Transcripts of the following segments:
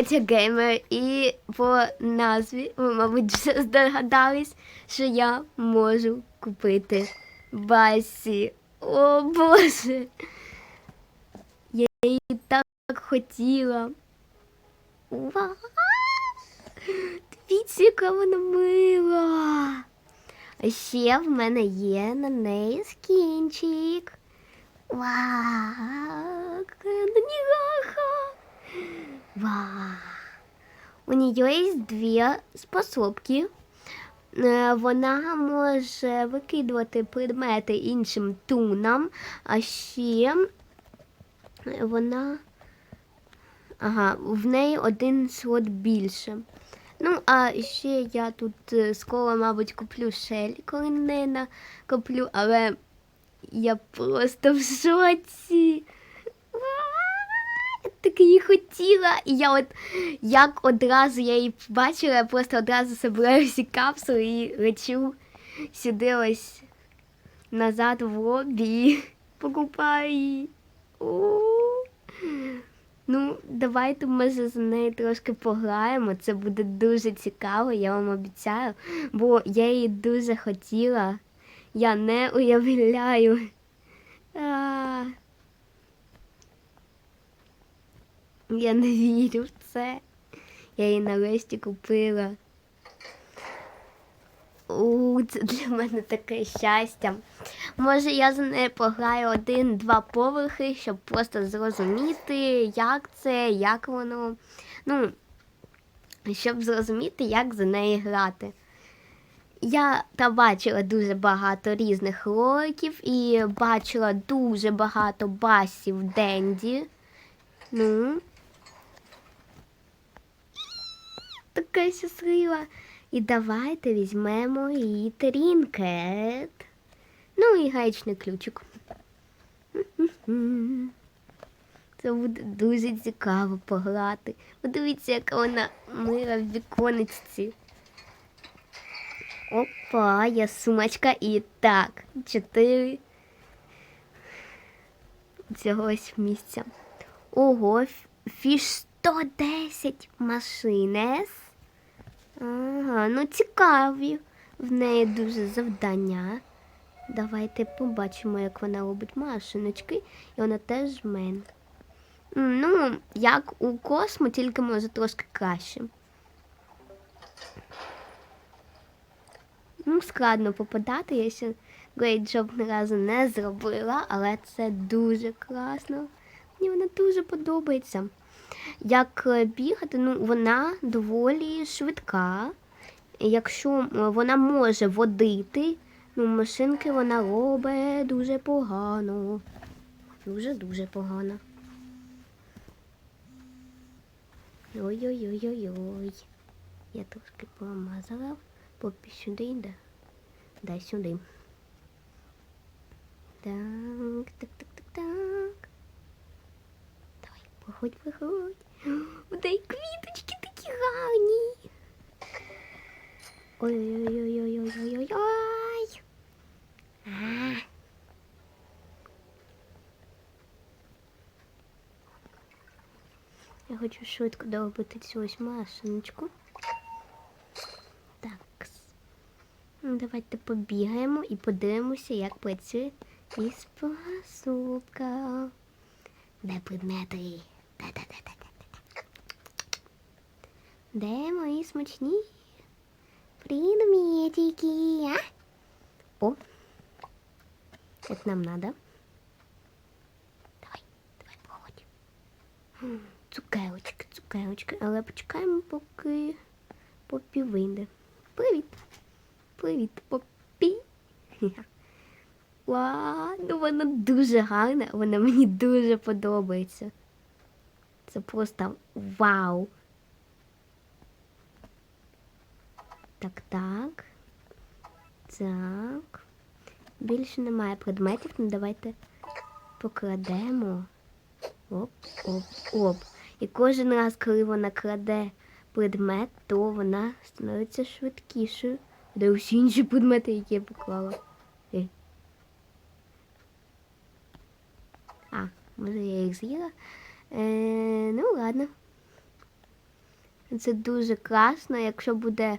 Геймер, і по назві ви, мабуть, вже здогадались, що я можу купити Басі. О Боже! Я її так хотіла. Вау! Дивіться, яка вона мила. А ще в мене є на неї скінчик. Вау! Яка Вау! У нее есть дві способки. Е, Вона може викидувати предмети іншим тунам, а ще вона. Ага, в неї один слот більше. Ну, а ще я тут е, скоро, мабуть, куплю шель, коли неї накоплю, але я просто в шоці. Вау! Я так її хотіла. І я от як одразу я її побачила, я просто одразу собираю всі капсули і лечу сюди ось назад в лобі. Покупаю її. О. Ну, давайте може за неї трошки пограємо. Це буде дуже цікаво, я вам обіцяю. Бо я її дуже хотіла. Я не уявляю. А, я не вірю в це. Я її нарешті купила. У, це для мене таке щастя. Може, я за нею пограю один-два поверхи, щоб просто зрозуміти, як це, як воно. Ну, щоб зрозуміти, як за неї грати. Я та бачила дуже багато різних роликів і бачила дуже багато басів Денді. Ну. Така щаслива. І давайте візьмемо її трінкет. Ну і гаечний ключик. Це буде дуже цікаво пограти. Подивіться, яка вона мира в віконечці. Опа, є сумочка і так. Чотири цього ось місця. Ого, фіш 110 машинес. Ага, ну цікаві. В неї дуже завдання. Давайте побачимо, як вона робить машиночки, і вона теж в мене. М, Ну, як у космо, тільки може трошки краще. Ну, складно попадати, я ще Great Job ні разу не зробила, але це дуже класно. Мені вона дуже подобається. Як е, бігати, ну вона доволі швидка. Якщо вона може водити, ну машинки вона робить дуже погано. Дуже-дуже погано. Ой-ой-ой-ой-ой. Я трошки промазала. Попі сюди йде. Дай сюди. Так, так, так, так, так. Проходь, проходь. Дай квіточки такі гарні. Ой-ой-ой-ой-ой-ой-ой. А. Я хочу швидко доробити цю ось машиночку. Так. Ну, Давайте побігаємо і подивимося, як працює із посудка. Де предмети? Де-де-де-де-де-де. Де мої смачні предметики, а? О, это нам надо. Давай, давай, проходь. М, Цукерочки, цукерочки. Але почекаємо, поки Поппі вийде. Привіт. Привіт, Поппі. Вау, ну вона дуже гарна, вона мені дуже подобається. Це просто вау. Так, так. Так. Більше немає предметів, ну давайте покладемо. Оп, оп, оп. І кожен раз, коли вона краде предмет, то вона становиться швидкішою. Де усі інші предмети, які я поклала. Е. А, може я їх з'їла? Е, ну ладно. Це дуже класно, якщо буде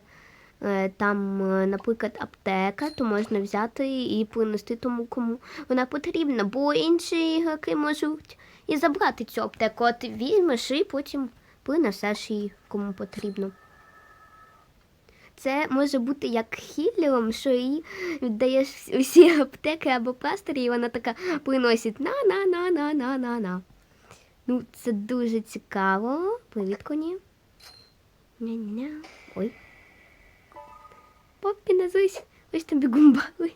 е, там, е, наприклад, аптека, то можна взяти і принести тому, кому вона потрібна, бо інші ігроки можуть і забрати цю аптеку, ти візьмеш і потім принесеш її кому потрібно. Це може бути як хіллером, що їй віддаєш усі аптеки або пластирі, і вона така приносить на-на-на-на-на-на-на. Ну, це дуже цікаво. Привіт, коні. Ня-ня-ня. Ой. Попки назусь. Ось тобі гумбали.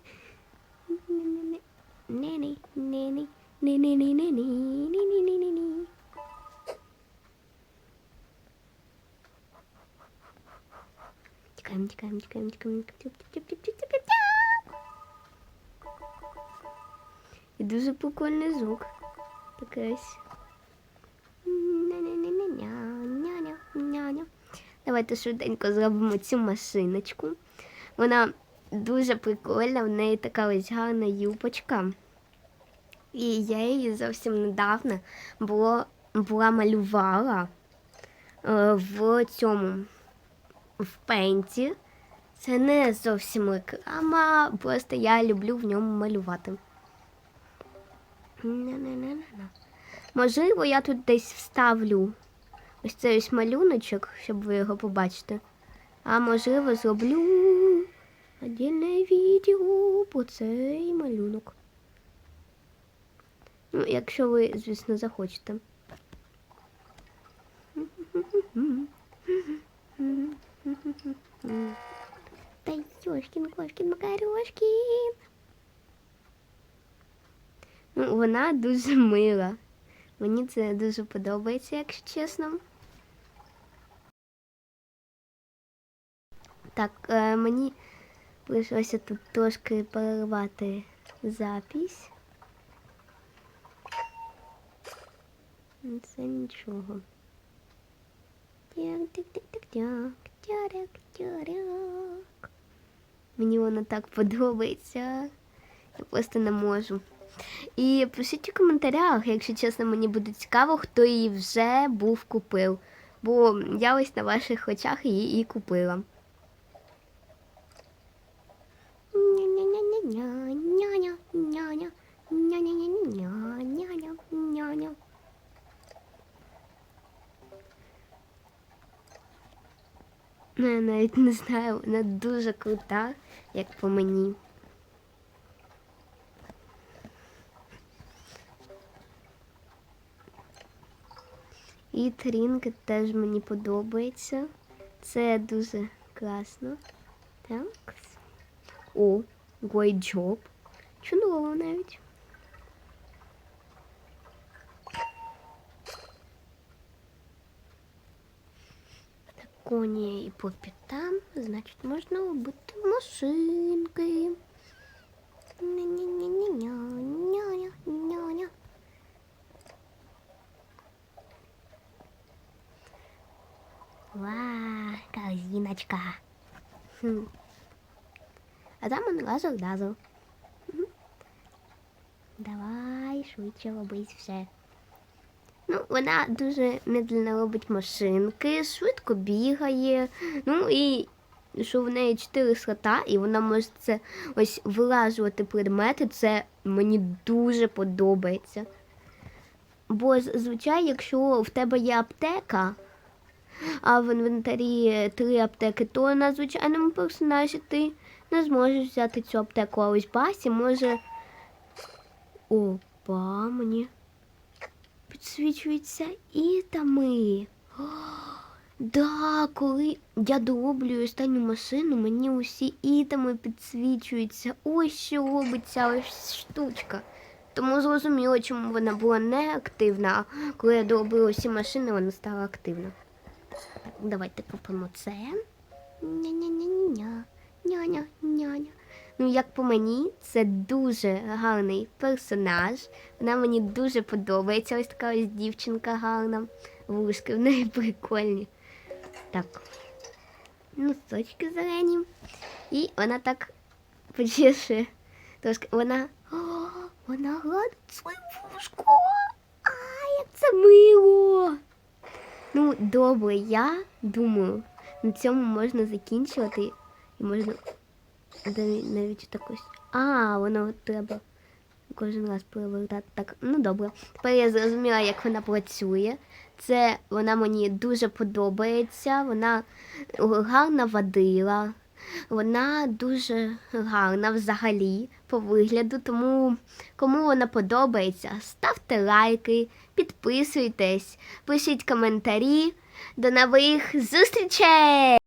Нені, нені, нені, нені, Тікаємо, тікаємо, тікаємо, тікаємо. І дуже прикольний звук. Такий ось. Давайте швиденько зробимо цю машиночку. Вона дуже прикольна, в неї така ось гарна юбочка. І я її зовсім недавно було, була малювала е, в цьому в пенті. Це не зовсім реклама, просто я люблю в ньому малювати. Можливо, я тут десь вставлю ось цей ось малюночок, щоб ви його побачите. А можливо, зроблю отдільне відео про цей малюнок. Ну, якщо ви, звісно, захочете. Та Йошкін, Кошкін, Макарошкін. Ну, вона дуже мила. Мені це дуже подобається, якщо чесно. Так, е, мені прийшлося тут трошки перервати запись. Це нічого. Мені воно так подобається. Я просто не можу. І пишіть у коментарях, якщо чесно, мені буде цікаво, хто її вже був купив. Бо я ось на ваших очах її і купила. Навіть не знаю, вона дуже крута, як по мені. І трінки теж мені подобається. Це дуже класно. Так. О, job. Чудово навіть. Коні і по п'ятам, значить, можна робити машинки. Ня-ня-ня-ня-ня-ня-ня. Ва, корзиночка. Хм. А там он разок дазл. Давай швидше робить все. Ну, вона дуже медленно робить машинки, швидко бігає. Ну і що в неї чотири слота, і вона може це ось вилажувати предмети. Це мені дуже подобається. Бо зазвичай, якщо в тебе є аптека, а в інвентарі три аптеки, то на звичайному персонажі ти не зможеш взяти цю аптеку. А ось Басі може. Опа, мені підсвічуються ітами. О, да, коли я дороблюю останню машину, мені усі ітами підсвічуються. Ось що робить ось штучка. Тому зрозуміло, чому вона була неактивна, а коли я доробила всі машини, вона стала активна. Давайте купимо це. Ну, як по мені, це дуже гарний персонаж. Вона мені дуже подобається. Ось така ось дівчинка гарна. Вушки в неї прикольні. Так. Носочки зелені. І вона так почеше. Трошки вона. О, вона гладить своє вушко. А, як це мило. Ну, добре, я думаю, на цьому можна закінчувати. І можна навіть так ось. А, воно треба кожен раз перевертати. Так, ну добре. Тепер я зрозуміла, як вона працює. Це вона мені дуже подобається. Вона гарно водила. Вона дуже гарна взагалі по вигляду. Тому кому вона подобається, ставте лайки, підписуйтесь, пишіть коментарі. До нових зустрічей!